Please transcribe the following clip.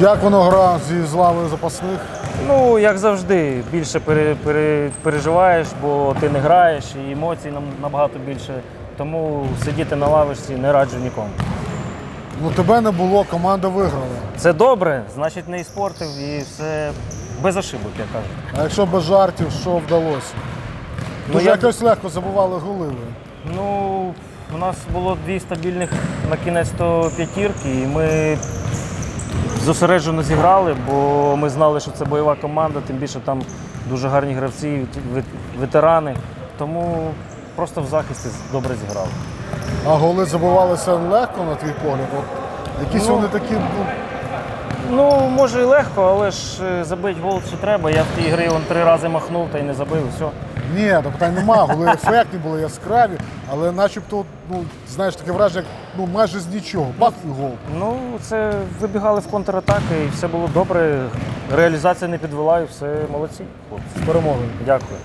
Як воно гра зі з лавою запасних? Ну, як завжди, більше пере, пере, переживаєш, бо ти не граєш, і емоцій нам набагато більше. Тому сидіти на лавочці не раджу нікому. Ну тебе не було, команда виграла. Це добре, значить не іспортив і все без ошибок, як кажуть. А якщо без жартів, що вдалося? Ну, Дуже я- якось легко забували голи. ви. Ну, у нас було дві стабільних на кінець то п'ятірки, і ми зосереджено зіграли, бо ми знали, що це бойова команда, тим більше там дуже гарні гравці, вет- вет- ветерани. Тому просто в захисті добре зіграли. А голи забувалися легко, на твій погляд. От якісь Ну, вони такі. Ну, може і легко, але ж е, забити гол ще треба. Я в тій грі вон три рази махнув та й не забив. і Все. Ні, та питань нема, голи ефектні були яскраві, але начебто, ну, знаєш, таке враження, як ну, майже з нічого. Бах і гол. Ну, це вибігали в контратаки і все було добре. Реалізація не підвела і все молодці. З перемогою. Дякую.